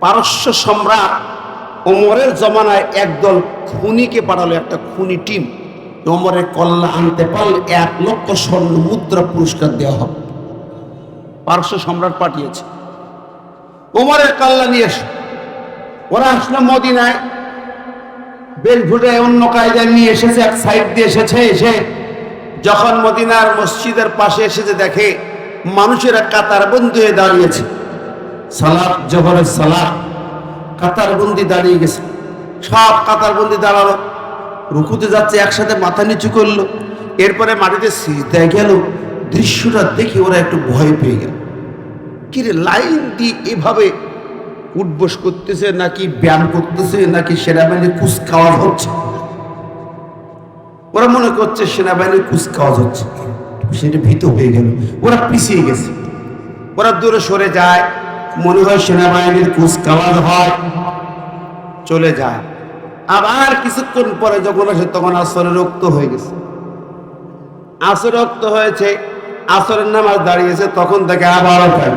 পারস্য সম্রাট ওমরের জমানায় একদল খুনিকে পাঠালো, একটা খুনি টিম। ওমরের কল্লা আনতে পারলে এক লক্ষ স্বর্ণ মুদ্রা পুরস্কার দেওয়া হবে। পারস্য সম্রাট পাঠিয়েছে। ওমরের কাল্লা নিয়ে এসে। ওরা আসলো মদিনায়। বেলভুটে অন্য কায়দায় নিয়ে এসেছে, এক সাইড দিয়ে এসেছে, এসে যখন মদিনার মসজিদের পাশে এসেছে, দেখে মানুষেরা কাতার বন্ধু হয়ে দাঁড়িয়েছে। সালাদ জহরের সালাদ কাতার বন্দি দাঁড়িয়ে গেছে। সব কাতার বন্দি দাঁড়াল। রুকুতে যাচ্ছে, একসাথে মাথা নিচু করল। এরপরে মাটিতে সিজদায় গেল। দৃশ্যটা দেখে ওরা একটু ভয় পেয়ে গেল। কিরে লাইন দিয়ে এভাবে উঠবোস করতেছে, নাকি ব্যায়াম করতেছে, নাকি সেনাবাহিনীর কুচকাওয়াজ হচ্ছে? ওরা মনে করছে সেনাবাহিনীর কুচকাওয়াজ হচ্ছে। সেটা ভীত হয়ে গেল। ওরা পিছিয়ে গেছে। ওরা দূরে সরে যায়। মনে হয় সেনাবাহিনীর কুচকাওয়াজ হয়, চলে যায়। আবার কিছুক্ষণ পরে যখন আসে, তখন আসরে রক্ত হয়ে গেছে। আসর রক্ত হয়েছে, আসরের নামাজ দাঁড়িয়েছে, তখন পাই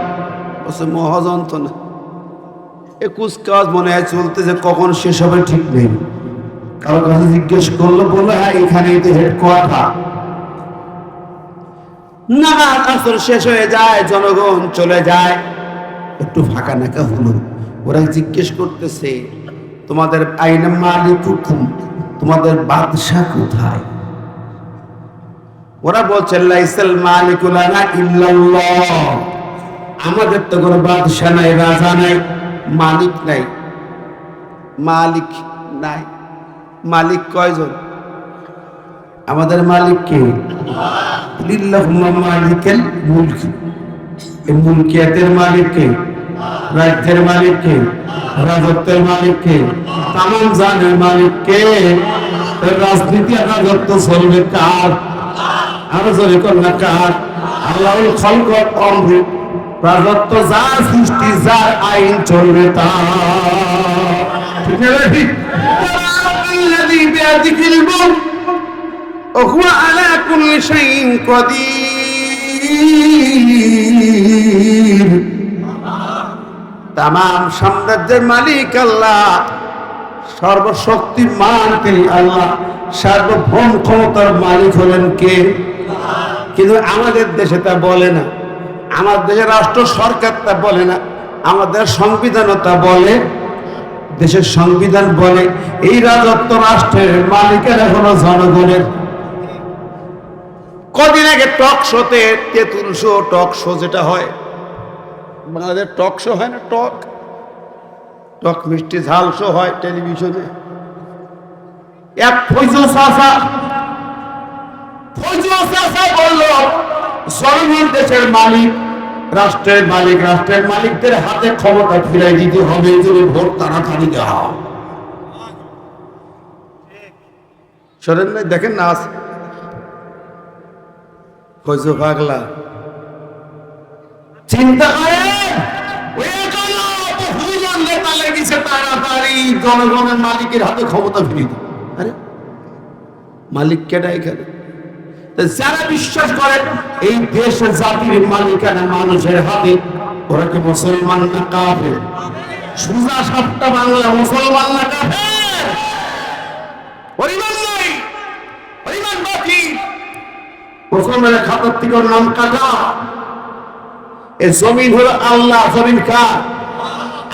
বলছে, মহাযন্ত্রণা। এ কুচকাওয়াজ মনে হয় চলতেছে, কখন শেষ হবে ঠিক নেই। কারও কাছে জিজ্ঞেস করল বলে হ্যাঁ এখানেই তো হেডকোয়ার্টার নামাজ আসর শেষ হয়ে যায়, জনগণ চলে যায়। একটু ফাঁকা নাকা হলো। ওরা জিজ্ঞেস করতেছে, তোমাদের আইন তোমাদের বাদশাহ কোথায়? ওরা বলছে আমাদের তো কোনো বাদশাহ নাই, রাজা নাই, মালিক নাই। মালিক নাই। মালিক কয়জন? আমাদের মালিক কে? লিল্লাহুম্মা এই মুলকিয়াতের মালিক কে? রাজ্যের মালিক কে রাজত্বের মালিক কে তাম জানের মালিক কে রাজনীতি আর রাজত্ব চলবে কার আরো জোরে কন্যা কার আল্লাহুল খলকত অমৃত রাজত্ব যার সৃষ্টি যার আইন চলবে তার ঠিক না রে? ঠিক الذي بيده الملك وهو على كل شيء قدير তাম সাম্রাজ্যের মালিক আল্লাহ, সর্বশক্তিমান তিনি আল্লাহ, সার্বভৌম ক্ষমতার মালিক হলেন কে? কিন্তু আমাদের দেশে তা বলে না। আমাদের দেশের রাষ্ট্র সরকার তা বলে না, আমাদের সংবিধানও তা বলে। দেশের সংবিধান বলে, এই রাজত্ব রাষ্ট্রের মালিকেরা হলো জনগণের। কদিন আগে টক শোতে তেঁতুল শো টক শো যেটা হয় বাংলাদেশ টক শো হয় না, টক? টক মিষ্টি ঝাল শো হয় টেলিভিশনে। এক ফৈজল চাষা বলল দেশের মালিক, রাষ্ট্রের মালিক, রাষ্ট্রের মালিকদের হাতে ক্ষমতা ফিরাই দিতে হবে জন্য ভোট তাড়াতাড়ি দেওয়া নাই, দেখেন না আছে। পাগলা। চিন্তা করে ওই জন্য বহুজন নেতা লেগেছে তাড়াতাড়ি জনগণের মালিকের হাতে ক্ষমতা ফিরিয়ে দিতে আরে মালিক কেডা এখানে? যারা বিশ্বাস করে এই দেশের জাতির মালিকানা মানুষের হাতে ওরা কি মুসলমান না কাফের? সুজা সাতটা বাংলা মুসলমান না কাফের? পরিমাণ নাই পরিমাণ বাকি। মুসলমানের খাতার থেকে নাম কাটা। এ জমিন হলো আল্লাহ জমিন কার?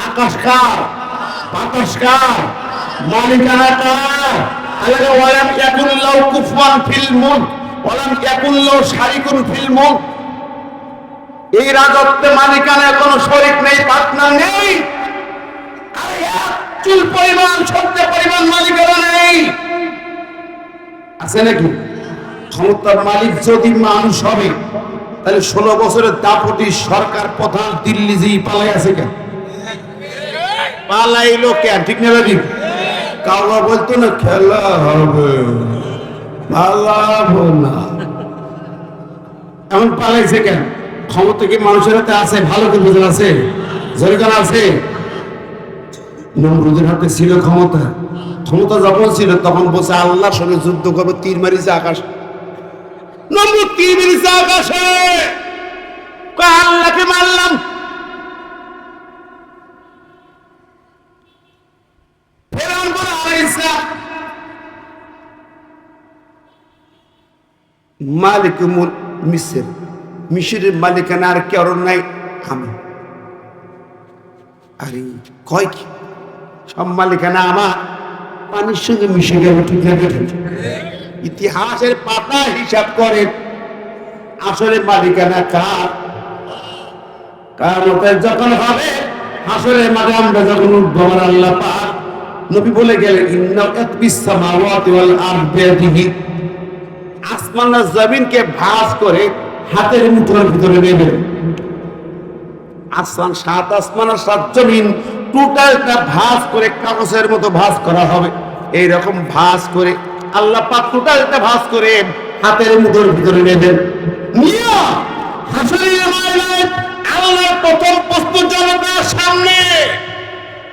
আকাশ কার? বাতাস কার মালিকানা কার আল্লাহ ওয়ালাম কুফওয়ান ফিল মুলক, ওয়ালাম শারিকুন ফিল মুলক। এই রাজত্বে মালিকানার কোনো নেই পার্টনার নেই। চুল পরিমাণ পরিমাণ মালিকানা নেই। আছে নাকি? ক্ষমতার মালিক যদি মানুষ হবে, তাহলে ষোলো বছরের দাপটি সরকার প্রধান দিল্লি যেই পালাই আছে কেন? পালাইলো কেন? ঠিক না ঠিক কাউরা বলতো না খেলা হবে। পালাবো না। এমন পালাইছে কেন? ক্ষমতা কি মানুষের হাতে আছে? ভালো কি বুঝে আছে? জরিকান আছে? নমরুদের হাতে ছিল ক্ষমতা। ক্ষমতা যখন ছিল তখন বসে আল্লাহর সঙ্গে যুদ্ধ করবে তীর মারিছে আকাশ। নমরুদ তীর মেরেছে আকাশে। আল্লাহকে মারলাম। ফেরাউন বলে আলাইসা মালিকুমুল মিসর মিশরের মালিকানার কেউ নাই আমি। আরে কয় কি? সব মালিকানা আমার। পানির সঙ্গে মিশে গেল ঠিক না ইতিহাসের পাতা হিসাব করে আসলে মালিকানা কার? কারণ যখন হবে আসলে মাঝে আমরা যখন উঠবো আল্লাহ পাক নবী বলে গেলেন আসমান আর জমিনকে ভাঁজ করে হাতের মুঠোর ভিতরে নেবেন আসমান সাত আসমান আর সাত জমিন, টোটালটা ভাঁজ করে কাগজের মতো ভাঁজ করা হবে। এই রকম ভাঁজ করে আল্লাহ পাক টোটালটা ভাঁজ করে হাতের মুঠোর ভিতরে নেবেন নিয়া! ময়দানে আল্লাহর প্রথম প্রস্তুত জনতার সামনে।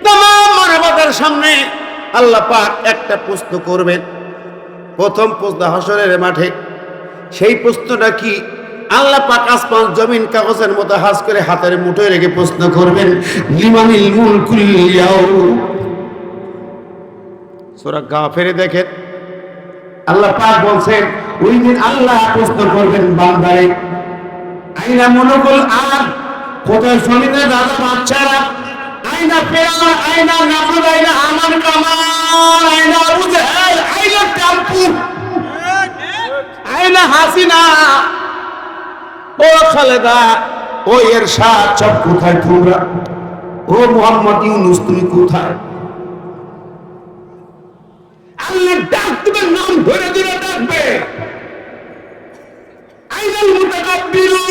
তামাম মানবতার সামনে আল্লাহ পাক একটা প্রশ্ন করবেন। প্রথম প্রশ্ন হাসরের মাঠে, সেই প্রশ্নটা কি? আল্লাহ পাক আসমান জমিন কাগজের মতো হাস করে হাতের মুঠোয় রেখে প্রশ্ন করবেন, লিমানিল মুলকুল সূরা গাফিরে দেখেন, আল্লাহ পাক বলছেন, ওই দিন আল্লাহ প্রশ্ন করবেন বান্দারে, আইনা মনোকুল আর কোথায় শনিতে দাদা বাচ্চারা আইনা পেয়ার, আইনা নামরুদ আইনা আমান কামাল, আইনা আবু জাহেল টাম্পু। আইনা হাসিনা। ও খালেদা, ও এরশাদ, সব কোথায় তোমরা? ও মোহাম্মদ ইউনুস, তুমি কোথায়? আল্লাহ ডাক তোমার নাম ধরে ধরে ডাকবে। আইনাল মুতাকাব্বিরুন।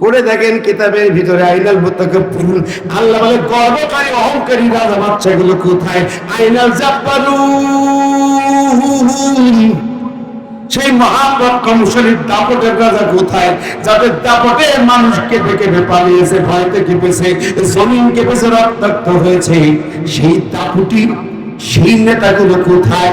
পড়ে দেখেন কিতাবের ভিতরে আইনাল মুতাকাব্বিরুন আল্লাহ বলে, গর্বকারী, অহংকারী রাজা বাচ্চাগুলো কোথায়? আইনাল জাব্বারুন সেই মহাপক্ষমশালীর দাপটের রাজা কোথায়? যাদের দাপটে মানুষকে দেখে পালিয়েছে ভয় থেকে পেছে জমিন কেঁপেছে, রক্তাক্ত হয়েছে। সেই দাপুটি, সেই নেতাগুলো কোথায়?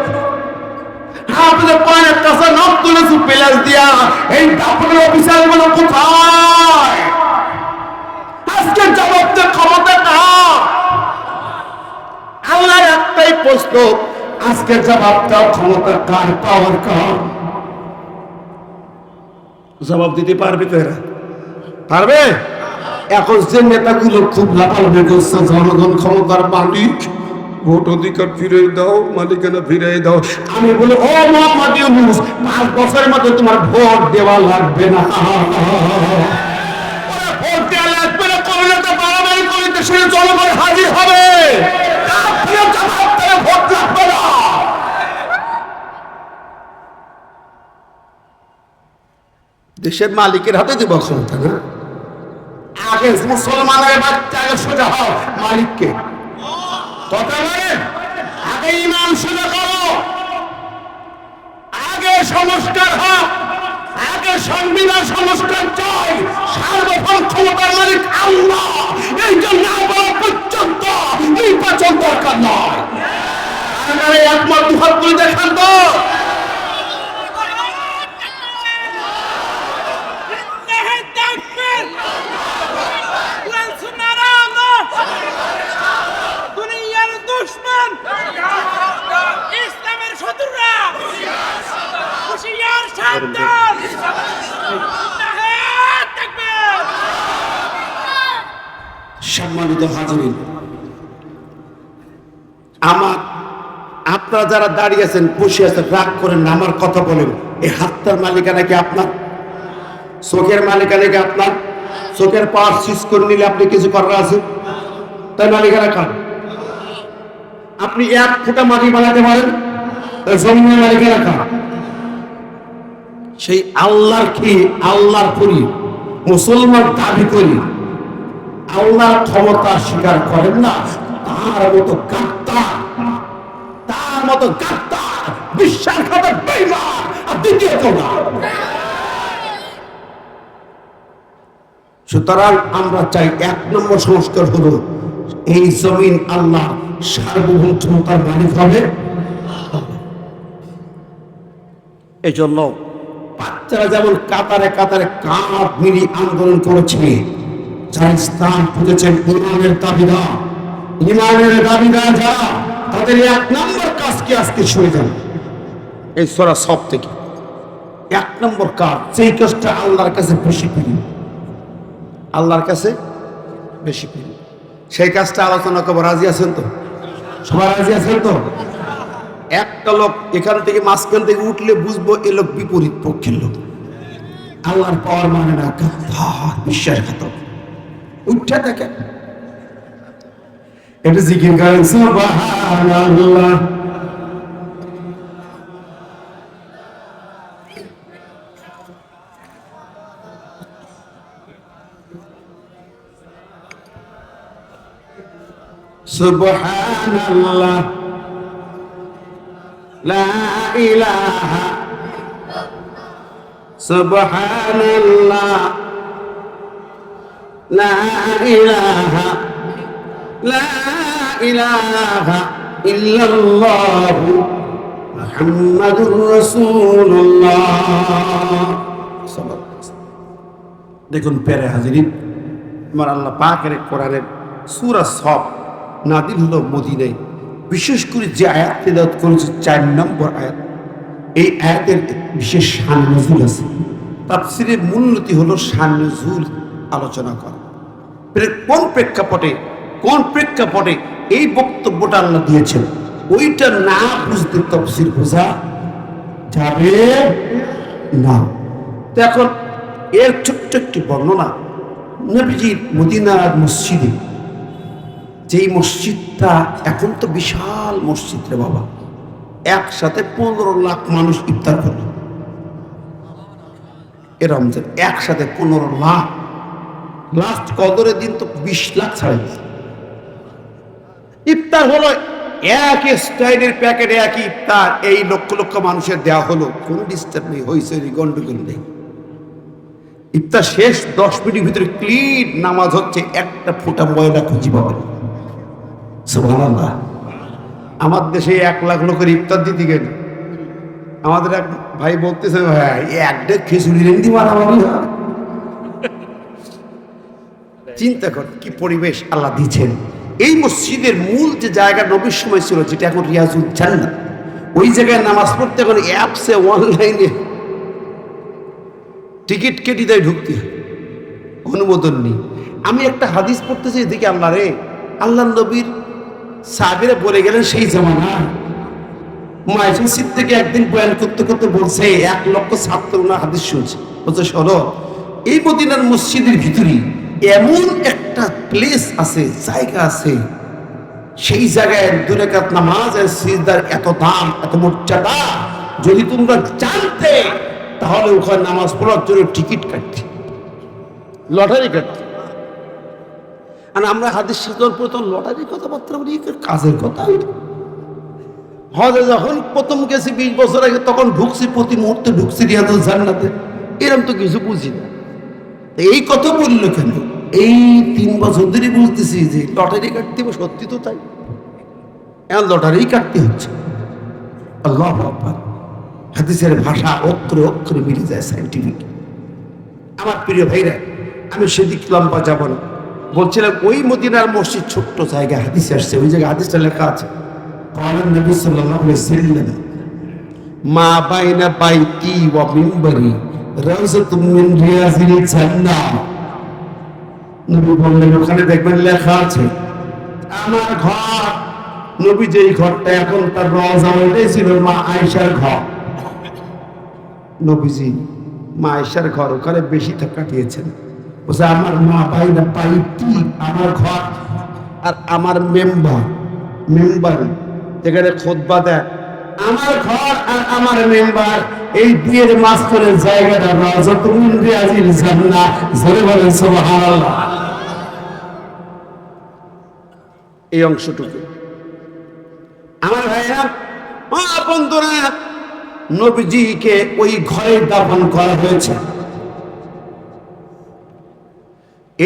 হাফেজের পায়ের কাছে পেলাস দিয়া। এই দাপটের অফিসারগুলো কোথায়? আজকে জবাব ক্ষমতা আল্লাহর একটাই প্রশ্ন আজকে জবাব দাও ক্ষমতা কার পাওয়ার কার? জবাব দিতে পারবে তো এরা? পারবে? এখন যে নেতাগুলো খুব লাফালাফি করছে, জনগণ ক্ষমতার মালিক। ভোট অধিকার ফিরে দাও মালিকানা ফিরে দাও। আমি বলি ও মোহাম্মদ ইউনুস পাঁচ বছরের মধ্যে তোমার ভোট দেওয়া লাগবে না। ভোট দেওয়া লাগবে না করলে তো বাড়াবাড়ি করিতে সে জনগণ হাজির হবে আপনিও জবাব দেবে ভোট লাগবে না দেশের মালিকের হাতে দেব ক্ষমতা না। আগে মুসলমানের বাচ্চা আগে সোজা হও মালিককে। কথা বলেন। আগে ইমাম সোজা করো আগে সংস্কার হোক, আগে সংবিধান সংস্কার চাই। সার্বভৌম ক্ষমতার মালিক আল্লাহ। এই জন্য আবার পর্যন্ত নির্বাচন দরকার নয়। আপনারা একমত, দুহাত করে দেখান তো। সম্মানিত হাজিরিন, আমার আপনারা যারা দাঁড়িয়ে আছেন, বসে আছেন, রাগ করেন আমার কথা বলেন। এই হাতটার মালিকানা কি আপনার? চোখের মালিকানা কি আপনার? চোখের পাওয়ার সুইচ করে নিলে আপনি কিছু করার আছে? তাই মালিকানা কার? আপনি এক ফুটা মাটি বানাতে পারেন? জমিনের মালিকানা কার? সেই আল্লাহর কি? আল্লাহর করি মুসলমান দাবি করি। আল্লাহর ক্ষমতা স্বীকার করেন না। তার মতো গাত্তা তার মতো গাত্তা বিশ্বাসঘাতক সুতরাং আমরা চাই এক নম্বর সংস্কার হলো, এই জমিন আল্লাহ সার্বভৌম ক্ষমতার মালিক হবে। এই জন্য বাচ্চারা যেমন কাতারে কাতারে কাঁধ মিলিয়ে আন্দোলন করেছে, যারা ইসলাম খুঁজেছেন ইমানের দাবিদার। ইমানের দাবিদার যারা, তাদের এক নম্বর কাজকে আজকে শুনে যান? এই সোরা সব থেকে। এক নম্বর কাজ সেই কাজটা আল্লাহর কাছে বেশি প্রিয়। আল্লাহর কাছে বেশি প্রিয়। সেই কাজটা আলোচনা করব, রাজি আছেন তো? সবাই রাজি আছেন তো? একটা লোক এখান থেকে মাঝখান থেকে উঠলে বুঝব এ লোক বিপরীত পক্ষের লোক। আল্লাহর পাওয়ার মানে না বিশ্বাসঘাতক উঠে দেখে। এটা জিকির করেন সুবহানাল্লাহ। إله سبحان الله لا إله لا إله إلا الله محمد رسول الله দেখুন পেরে হাজিরিন আমার আল্লাহ পাকের কোরআনের সুরা সব নাদিল হলো মদিনায় বিশেষ করে যে আয়াত তেলাওয়াত করেছে চার নম্বর আয়াত এই আয়াতের বিশেষ শান নজুল আছে। তাফসিরের মূলনীতি হলো শান নজুল আলোচনা করা। কোন প্রেক্ষাপটে কোন প্রেক্ষাপটে এই বক্তব্যটা আল্লাহ দিয়েছেন? ওইটা না বুঝতে তফসির বোঝা যাবে না। তো এখন এর ছোট্ট একটি বর্ণনা, নবীজির মদিনার মসজিদে, যেই মসজিদটা এখন তো বিশাল মসজিদ রে বাবা। একসাথে পনেরো লাখ মানুষ ইফতার করল। এ রমজান, একসাথে পনেরো লাখ। লাস্ট কদরের দিন তো বিশ লাখ ছাড়া ইফতার হলো এক স্টাইলের প্যাকেটে একই ইফতার। এই লক্ষ লক্ষ মানুষের দেওয়া হলো। কোনো ডিস্টার্ব নেই হয়েছে গন্ডগোল নেই। ইফতার শেষ, দশ মিনিটের ভিতরে ক্লিন নামাজ হচ্ছে একটা ফোঁটা ময়লা খুঁজি পাবেন। সুবহানাল্লাহ। আমার দেশে এক লাখ লোকের ইফতার দিতে গেল। আমাদের এক ভাই বলতেছে ভাই এক ডেক খিচুড়ি রেন্দি মারামারি চিন্তা কর, কি পরিবেশ আল্লাহ দিচ্ছেন। এই মসজিদের মূল যে জায়গা নবীর সময় ছিল, যেটা এখন রিয়াজুল জান্নাত ওই জায়গায় নামাজ পড়তে এখন অ্যাপসে, অনলাইনে টিকিট কেটে দেয় ঢুকতে অনুমোদন নেই। আমি একটা হাদিস পড়তেছি, দেখি আল্লাহ রে আল্লাহ নবীর সাবিরে বলে গেলেন, সেই জামানা। মাইফিসিদ থেকে একদিন বয়ান করতে করতে বলছে, এক লক্ষ ছাত্র না হাদিস শুনছে। বলছে, শোনো, এই মদিনার মসজিদের ভিতরে এমন একটা প্লেস আছে, জায়গা আছে, সেই জায়গায় দুরেকাত নামাজ আর সিজদার এত দাম, এত মর্যাদা। যদি তোমরা জানতে, তাহলে ওখানে নামাজ পড়ার জন্য টিকিট কাটতে। লটারি কাটতে। আর আমরা হাদিস সাধন প্রথম লটারি কথাবার্তা বলি কাজের কথা। হজে যখন প্রথম গেছি বিশ বছর আগে, তখন ঢুকছি, প্রতি মুহূর্তে ঢুকছি রিয়াদুল জান্নাতে। এরকম তো কিছু বুঝি না। এই কথা বলল কেন? এই তিন বছর ধরে বুঝতেছি যে লটারি কাটতে হবে, সত্যি তো তাই। এখন লটারি কাটতে হচ্ছে। আল্লাহ হাদিসের ভাষা অক্ষরে অক্ষরে মিলে যায় সাইন্টিফিক আমার প্রিয় ভাইরা, আমি সেদিক লম্বা যাব না। বলছিলেন ওই মদিনার মসজিদ ছোট্ট জায়গায় হাদিস আসছে, ওই জায়গায় হাদিসটা লেখা আছে। নবী সাল্লাম মা বাইনা বাইতি ওয়া মিম্বারি রাউজাতুম মিন রিয়াজিল জান্নাহ। নবী বললেন, ওখানে দেখবেন লেখা আছে, আমার ঘর। নবী যেই ঘরটা, এখন তার রওজা ওইটাই ছিল মা আয়েশার ঘর। নবীজি, মা আয়েশার ঘর ওখানে বেশি কাটিয়েছেন বলছে, আমার মা বাইরা পাইতি আমার ঘর আর আমার মেম্বার মেম্বার যেখানে খোদবা দেয়। আমার ঘর আর আমার মেম্বার, এই দুয়ের মাঝখানের জায়গাটা রাজাতুল রিয়াজিল জান্নাহ জোরে বলেন, সুবহানাল্লাহ। এই অংশটুকু। আমার ভাইরা, মা বন্ধুরা, নবীজিকে ওই ঘরে দাফন করা হয়েছে।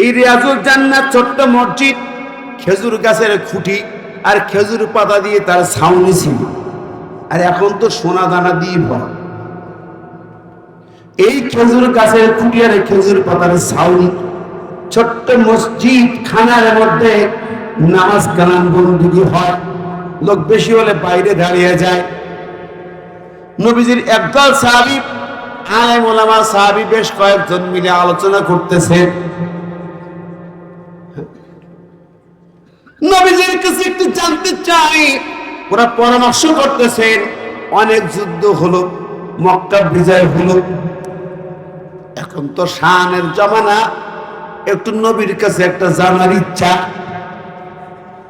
এই রিয়াজুল জান্নাত ছোট্ট মসজিদ, খেজুর গাছের খুঁটি আর খেজুর পাতা দিয়ে তার ছাউনি ছিল আর এখন তো সোনা দানা দিয়ে ভরা। এই খেজুর গাছের খুঁটি আর খেজুর পাতার ছাউনি ছোট্ট মসজিদ খানার মধ্যে নামাজ কালাম বন্দুকি হয়। লোক বেশি হলে বাইরে দাঁড়িয়ে যায়। নবীজির একদল সাহাবি, আলেম ওলামা সাহাবি বেশ কয়েকজন মিলে আলোচনা করতেছে নবীজির কাছে একটু জানতে চাই, ওরা পরামর্শ করতেছেন, অনেক যুদ্ধ হলো, মক্কা বিজয় হলো। এখন তো শানের জমানা, একটু নবীর কাছে একটা জানার ইচ্ছা।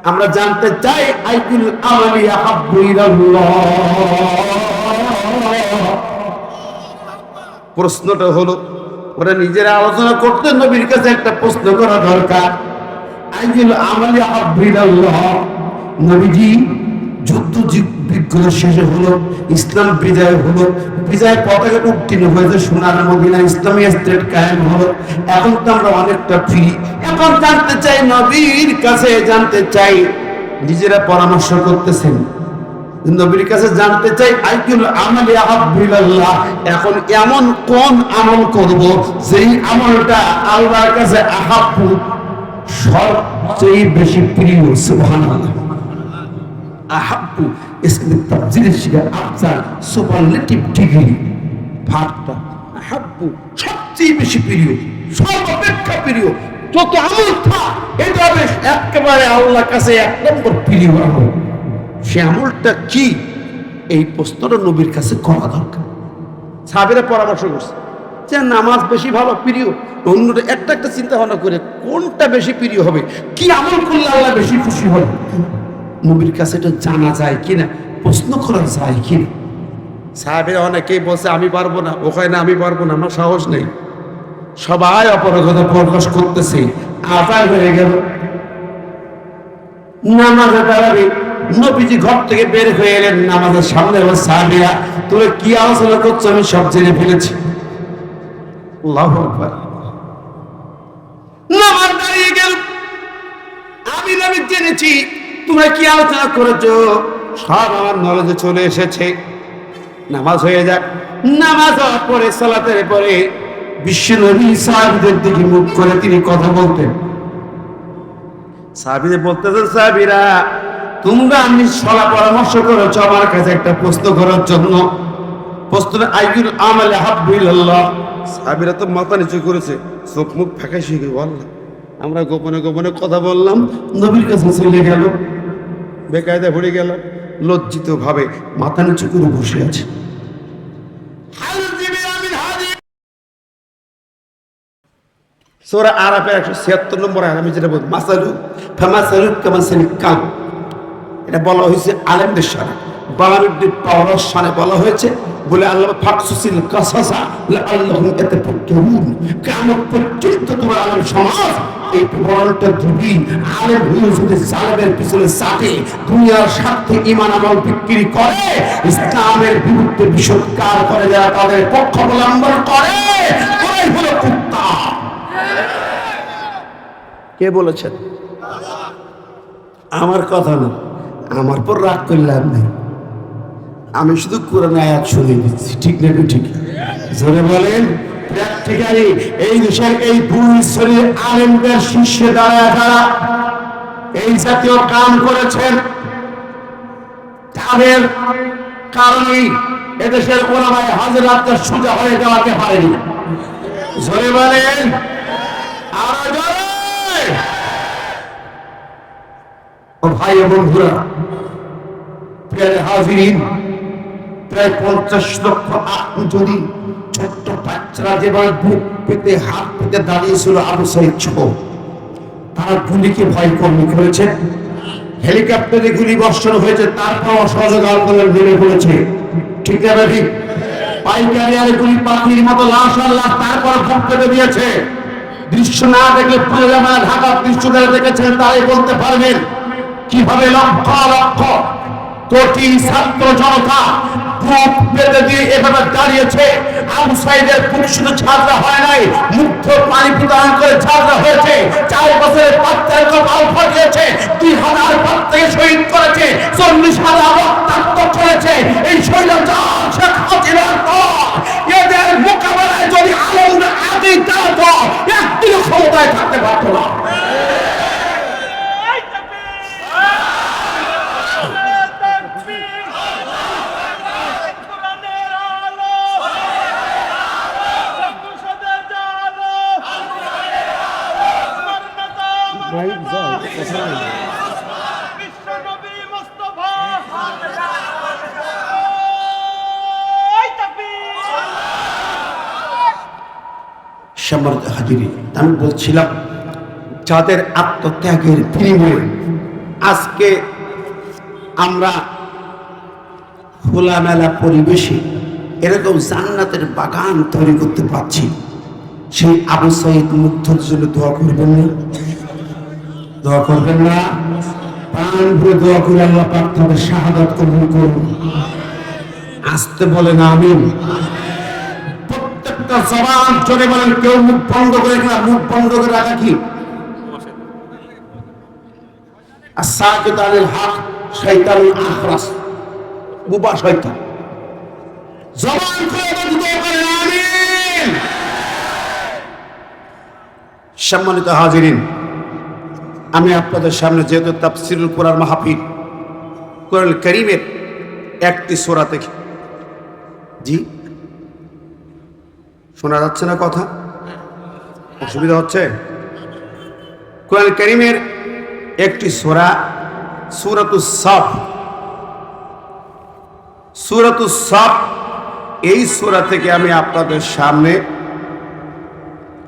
আমরা জানতে চাই আইকুল আমালিয়া প্রশ্নটা হলো, ওরা নিজেরা আলোচনা করতে নবীর কাছে একটা প্রশ্ন করা দরকার। ইসলাম বিজয় হলো। বিজয় পতাকা উত্তীর্ণ হয়েছে সোনার মদিনা, ইসলামী স্টেট কায়েম হলো। এখন তো আমরা অনেকটা ফ্রি এখন জানতে চাই, নবীর কাছে জানতে চাই, নিজেরা পরামর্শ করতেছেন। নবীর কাছে জানতে চাই আইকুল আমলি আহাবিল্লাহ এখন এমন কোন আমল করব, যেই আমলটা আল্লাহর কাছে আহাব্বু সবচেয়ে বেশি প্রিয় সুবহান আহাব্বু আফজাল সুপারলেটিভ ডিগ্রি। ভাগটা আহাব্বু সবচেয়ে বেশি প্রিয়, সর্বাপেক্ষা প্রিয়, যত আমল এটা বেশ একেবারে আল্লাহর কাছে এক নম্বর প্রিয় আমল। সে আমলটা কি? এই প্রশ্নটা নবীর কাছে করা দরকার। সাবেরা পরামর্শ করছে। যে নামাজ বেশি ভালো প্রিয় অন্যটা একটা একটা চিন্তা ভাবনা করে কোনটা বেশি প্রিয় হবে? কি আমল করলে আল্লাহ বেশি খুশি হবে নবীর কাছে এটা জানা যায় কিনা? প্রশ্ন করা যায় কিনা? সাহেবের অনেকেই বলছে, আমি পারব না। ওখানে আমি পারব না, আমার সাহস নেই। সবাই অপরাগতা প্রকাশ করতেছে। আজার হয়ে গেল। নামাজে দাঁড়াবে নবীজি ঘর থেকে বের হয়ে এলেন নামাজের সামনে। সাহাবিরা তোরা কি আলোচনা করছ? আমি সব জেনে ফেলেছি। আমি জেনেছি কি সব আমার নলেজে চলে এসেছে। নামাজ হয়ে নামাজ হওয়ার পরে, সালাতের পরে বিশ্ব নবী দিকে মুখ করে তিনি কথা বলতেন। সাহাবিদের বলতেছেন, সাহাবিরা, তোমরা আমি সলা পরামর্শ করেছ, আমার কাছে একটা প্রশ্ন করার জন্য। প্রশ্নটা আইগুল আমালে হাব্বুইল্লাহ সাহাবিরা তো মাথা নিচু করেছে, চোখ মুখ ফাঁকা শিখে আল্লাহ। আমরা গোপনে গোপনে কথা বললাম, নবীর কাছে চলে গেল। বেকায়দা পড়ে গেল লজ্জিত ভাবে মাথা নিচু করে বসে আছে। সোরা আরাফের একশো ছিয়াত্তর নম্বর আয়াত, আমি যেটা বলি মাসালু ফেমাসালু কেমাসালি কাল এটা বলা হয়েছে আলেমদের সানে বালামিদ্দিন পাওয়ার বলা হয়েছে, বলে আল্লাহ ফাকসুসিল কাসাসা আল্লাহ এতে পক্ষরুন কেমন পর্যন্ত সমাজ এই পিছনে দুনিয়ার ইমান আমল বিক্রি করে, ইসলামের বিরুদ্ধে করে যারা তাদের পক্ষ অবলম্বন করে ওরাই হলো কুত্তা। কে বলেছেন? আমার কথা না, আমার পর রাগ করলাম নেই। আমি শুধু কোরআন আয়াত শুনে দিচ্ছি। ঠিক না ঠিক? জোরে বলেন। প্র্যাকটিক্যালি এই দেশের এই দুই শ্রেণির আলেমদের শীর্ষে দাঁড়ায় তারা এই জাতীয় কাম করেছেন, তাদের কারণেই এদেশের ওলামায় হাজরাতটা সোজা হয়ে যাওয়াতে পারেনি। জোরে বলেন। আরও জোরে। ভাই বন্ধুরা হাজিরিন প্রায় পঞ্চাশ লক্ষ যদি ছোট্ট বাচ্চারা যেভাবে বুক পেতে, হাত পেতে দাঁড়িয়েছিল আবু সাইদ ছোট তারা গুলিকে ভয় কর্মী করেছে হেলিকপ্টারে গুলি বর্ষণ হয়েছে, তারপর সহযোগ আন্দোলন নেমে পড়েছে। ঠিক ঠিক পাইকারি আর গুলি পাখির মতো লাশ তারপর বুক পেতে দিয়েছে দৃশ্য না দেখলে পুরো ঢাকার দৃশ্য দেখেছেন, তারাই বলতে পারবেন, কীভাবে লক্ষ লক্ষ কোটি ছাত্র জনতা বুক পেতে দিয়ে এভাবে দাঁড়িয়েছে। আবু সাইদের শুধু ছাত্রা হয় নাই, মুগ্ধ পানি প্রদান করে ছাত্রা হয়েছে। চার বছরের বাচ্চার কপাল ফাটিয়েছে, দুই হাজার বাচ্চাকে শহীদ করেছে, চল্লিশ হাজার রক্তাক্ত করেছে। এই শৈলচার শেখ হাসিনার এদের মোকাবেলায় যদি আলমরা আগেই দাঁড়াতো, একদিনও ক্ষমতায় থাকতে পারতো না। হাজিরি, আমি বলছিলাম, যাদের আত্মত্যাগের বিনিময়ে আজকে আমরা খোলামেলা পরিবেশে এরকম জান্নাতের বাগান তৈরি করতে পারছি, সেই আবু সাইদ মুগ্ধর জন্য দোয়া করবেন না? দোয়া করবেন না। প্রাণ ভরে দোয়া করে আল্লাহ পাক কবুল করুন। আসতে বলেন আমিন। প্রত্যেকটা জবান জোরে বলেন, কেউ মুখ বন্ধ করে কিনা মুখ বন্ধ করে রাখা কি? সম্মানিত হাজিরিন আমি আপনাদের সামনে যেহেতু তাফসিরুল কোরআন মাহফিল কোরআন করিমের একটি সোরা থেকে জি। শোনা যাচ্ছে না কথা? অসুবিধা হচ্ছে? কোরআন করিমের একটি সোরা, সুরাতুস সফ। সুরাতুস সফ, এই সোরা থেকে আমি আপনাদের সামনে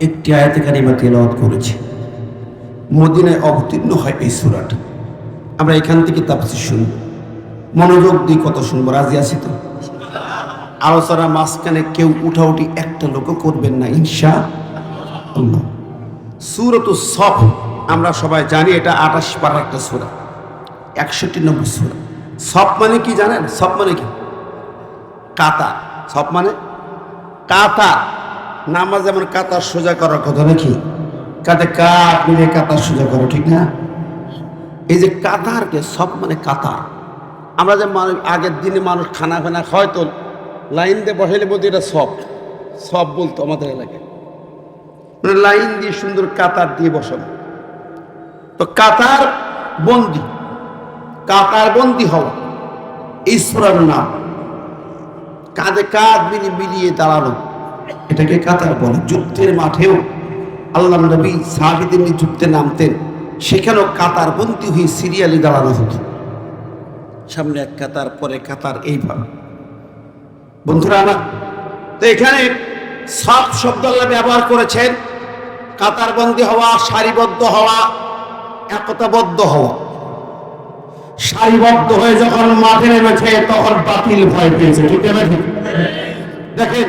একটি আয়াতে কারিমা তেলাওয়াত করেছি। মদিনায় অবতীর্ণ হয় এই সুরাটা। আমরা এখান থেকে তাপসি শুনব মনোযোগ দিয়ে কত শুনব, রাজি আছি তো? আলোচনা মাঝখানে কেউ উঠাউঠি একটা লোকও করবেন না ইনশা সুরত সফ, আমরা সবাই জানি এটা আঠাশ পার একটা সুরা। একষট্টি নম্বর সুরা। সব মানে কি জানেন? সব মানে কি? কাতা। সব মানে? কাতা। নামাজ যেমন কাতার সোজা করার কথা নাকি? কাতে কাত মিলে কাতার সোজা করো, ঠিক না? এই যে কাতারকে সব মানে কাতার আমরা যে আগের দিনে মানুষ খানা ফানা খায় তো লাইন দিয়ে বসাইলে বলতে এটা সব। সব বলতো আমাদের এলাকায়। মানে লাইন দিয়ে সুন্দর কাতার দিয়ে বসানো। তো কাতার বন্দি কাতার বন্দি হওয়া ঈশ্বরের নাম। কাঁধে কাঁধ মিলিয়ে মিলিয়ে দাঁড়ানো, এটাকে কাতার বলে। যুদ্ধের মাঠেও আল্লাহ নবী সাহাবিদের যুদ্ধে নামতেন। সেখানেও কাতার বন্দি হয়ে সিরিয়ালি দাঁড়ানো হতো। সামনে এক কাতার, পরে কাতার, এইভাবে। বন্ধুরা আমার, তো এখানে সব শব্দ আল্লাহ ব্যবহার করেছেন। কাতারবন্দি হওয়া, সারিবদ্ধ হওয়া, একতাবদ্ধ হওয়া। সারিবদ্ধ হয়ে যখন মাঠে নেমেছে, তখন বাতিল ভয় পেয়েছে। ঠিক আছে? দেখেন